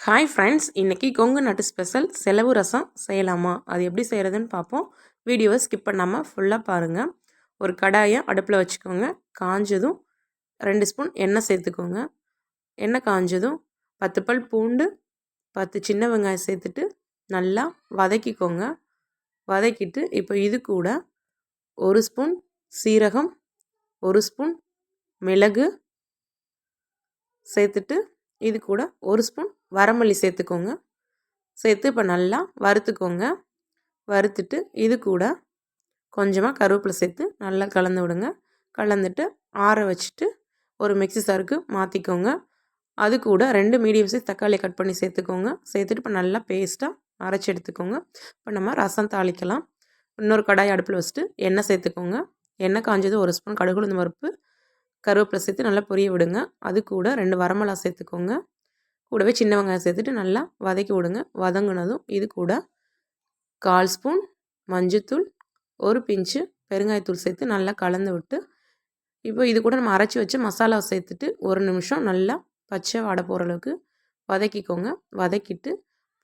Hi friends இன்றைக்கி கொங்கு நாட்டு special செலவு ரசம் செய்யலாமா? அது எப்படி செய்கிறதுன்னு பார்ப்போம். வீடியோவை ஸ்கிப் பண்ணாமல் ஃபுல்லாக பாருங்கள் ஒரு கடாயை அடுப்பில் வச்சுக்கோங்க. காஞ்சதும் ரெண்டு ஸ்பூன் எண்ணெய் சேர்த்துக்கோங்க. எண்ணெய் காஞ்சதும் பத்து பல் பூண்டு பத்து சின்ன வெங்காயம் சேர்த்துட்டு நல்லா வதக்கிக்கோங்க. வதக்கிட்டு இப்போ இது கூட ஒரு ஸ்பூன் சீரகம் ஒரு ஸ்பூன் மிளகு சேர்த்துட்டு இது கூட ஒரு ஸ்பூன் வரமல்லி சேர்த்துக்கோங்க. சேர்த்து இப்போ நல்லா வறுத்துக்கோங்க. வறுத்துட்டு இது கூட கொஞ்சமாக கருவேப்பிலை சேர்த்து நல்லா கலந்து விடுங்க. கலந்துட்டு ஆற வச்சுட்டு ஒரு மிக்சி சாருக்கு மாற்றிக்கோங்க அது கூட ரெண்டு மீடியம் சைஸ் தக்காளியை கட் பண்ணி சேர்த்துக்கோங்க. சேர்த்துட்டு இப்போ நல்லா பேஸ்ட்டாக அரைச்சி எடுத்துக்கோங்க. இப்போ நம்ம ரசம் தாளிக்கலாம். இன்னொரு கடாய் அடுப்பில் வச்சுட்டு எண்ணெய் சேர்த்துக்கோங்க. எண்ணெய் காஞ்சது ஒரு ஸ்பூன் கடுகுழுந்து பருப்பு கருவேப்பிலை சேர்த்து நல்லா பொரிய விடுங்க. அது கூட ரெண்டு வரமிளகா சேர்த்துக்கோங்க. கூடவே சின்ன வெங்காயம் சேர்த்துட்டு நல்லா வதக்கி விடுங்க. வதங்கினதும் இது கூட கால் ஸ்பூன் மஞ்சத்தூள் ஒரு பிஞ்சு பெருங்காயத்தூள் சேர்த்து நல்லா கலந்து விட்டு இப்போ இது கூட நம்ம அரைச்சி வச்சு மசாலாவை சேர்த்துட்டு ஒரு நிமிஷம் நல்லா பச்சை வடை போகிற அளவுக்கு வதக்கிக்கோங்க. வதக்கிட்டு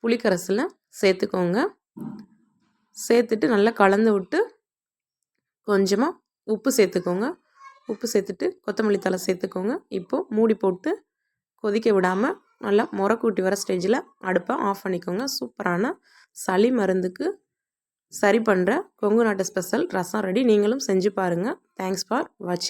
புளிக்கரசில் சேர்த்துக்கோங்க. சேர்த்துட்டு நல்லா கலந்து விட்டு கொஞ்சமாக உப்பு சேர்த்துக்கோங்க. உப்பு சேர்த்துட்டு கொத்தமல்லி தலை சேர்த்துக்கோங்க. இப்போது மூடி போட்டு கொதிக்க விடாமல் நல்லா முறை கூட்டி வர ஸ்டேஜில் அடுப்பை ஆஃப் பண்ணிக்கோங்க. சூப்பரான சளி மருந்துக்கு சரி பண்ணுற கொங்கு நாட்டு ஸ்பெஷல் ரசம் ரெடி நீங்களும் செஞ்சு பாருங்கள் தேங்க்ஸ் ஃபார் வாட்சிங்